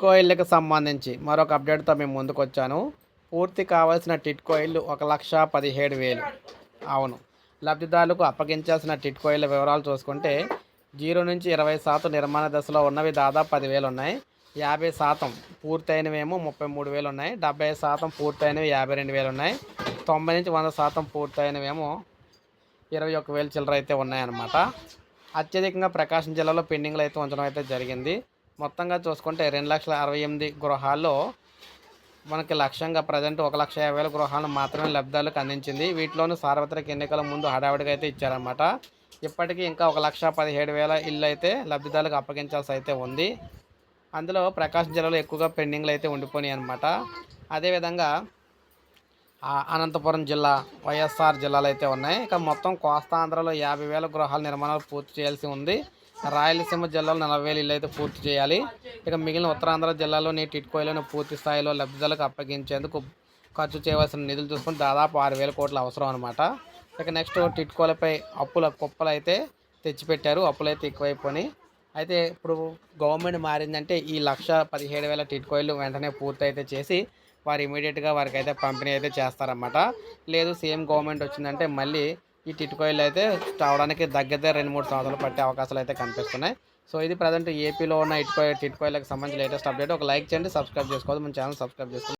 టిట్కో ఇళ్ళకి సంబంధించి మరొక అప్డేట్తో మేము ముందుకు వచ్చాను పూర్తి కావాల్సిన టిట్కో ఇల్లు ఒక లక్ష పదిహేడు వేలు. అవును. లబ్ధిదారులకు అప్పగించాల్సిన టిట్కో ఇళ్ళ వివరాలు చూసుకుంటే జీరో నుంచి ఇరవై శాతం నిర్మాణ దశలో ఉన్నవి దాదాపు పదివేలు ఉన్నాయి. యాభై శాతం పూర్తయినవేమో ముప్పై మూడు వేలు ఉన్నాయి. డెబ్బై శాతం పూర్తయినవి యాభై రెండు వేలు ఉన్నాయి. తొంభై నుంచి వంద శాతం పూర్తయినవేమో ఇరవై ఒక్క వేలు చిల్లర అయితే ఉన్నాయన్నమాట. అత్యధికంగా ప్రకాశం జిల్లాలో పెండింగ్లు అయితే ఉంచడం అయితే జరిగింది. మొత్తంగా చూసుకుంటే రెండు లక్షల అరవై ఎనిమిది గృహాల్లో మనకి లక్ష్యంగా ప్రజెంట్ ఒక లక్ష యాభై వేల గృహాలను మాత్రమే లబ్ధాలకు అందించింది. వీటిలోనూ సార్వత్రిక ఎన్నికల ముందు హడావిడిగా అయితే ఇచ్చారన్నమాట. ఇప్పటికీ ఇంకా ఒక లక్ష పదిహేడు వేల ఇల్లు అయితే లబ్ధిదారులకు అప్పగించాల్సి అయితే ఉంది. అందులో ప్రకాశం జిల్లాలో ఎక్కువగా పెండింగ్లు అయితే ఉండిపోయినాయి అనమాట అదేవిధంగా అనంతపురం జిల్లా వైఎస్ఆర్ జిల్లాలు అయితే ఉన్నాయి. ఇక మొత్తం కోస్తాంధ్రలో యాభై వేల గృహాల నిర్మాణాలు పూర్తి చేయాల్సి ఉంది. రాయలసీమ జిల్లాలో నలభై వేలు ఇల్లు అయితే పూర్తి చేయాలి. ఇక మిగిలిన ఉత్తరాంధ్ర జిల్లాలోని టిట్కోయిలను పూర్తి స్థాయిలో లబ్ధిదారులకు అప్పగించేందుకు ఖర్చు చేయవలసిన నిధులు చూసుకుని దాదాపు ఆరు వేల కోట్లు అవసరం అనమాట ఇక నెక్స్ట్ టిట్కోలపై అప్పుల కుప్పలు అయితే తెచ్చిపెట్టారు. అప్పులు అయితే ఎక్కువైపోయి అయితే ఇప్పుడు గవర్నమెంట్ మారిందంటే ఈ లక్ష పదిహేడు వేల టిట్కోయిలు వెంటనే పూర్తి అయితే చేసి వారు ఇమీడియట్గా వారికి అయితే పంపిణీ అయితే చేస్తారన్నమాట. లేదు సేమ్ గవర్నమెంట్ వచ్చిందంటే మళ్ళీ ఈ టిట్కోయిలు అయితే రావడానికి దగ్గరదే రెండు మూడు సంవత్సరాలు పట్టే అవకాశాలు అయితే కనిపిస్తున్నాయి. సో ఇది ప్రజెంట్ ఏపీలో ఉన్న ఇటుకో టిట్కోయిలకు సంబంధించి లేటెస్ట్ అప్డేట్. ఒక లైక్ చేయండి సబ్స్క్రైబ్ చేసుకోవద్దు. మన ఛానల్ సబ్స్క్రైబ్ చేసుకోండి.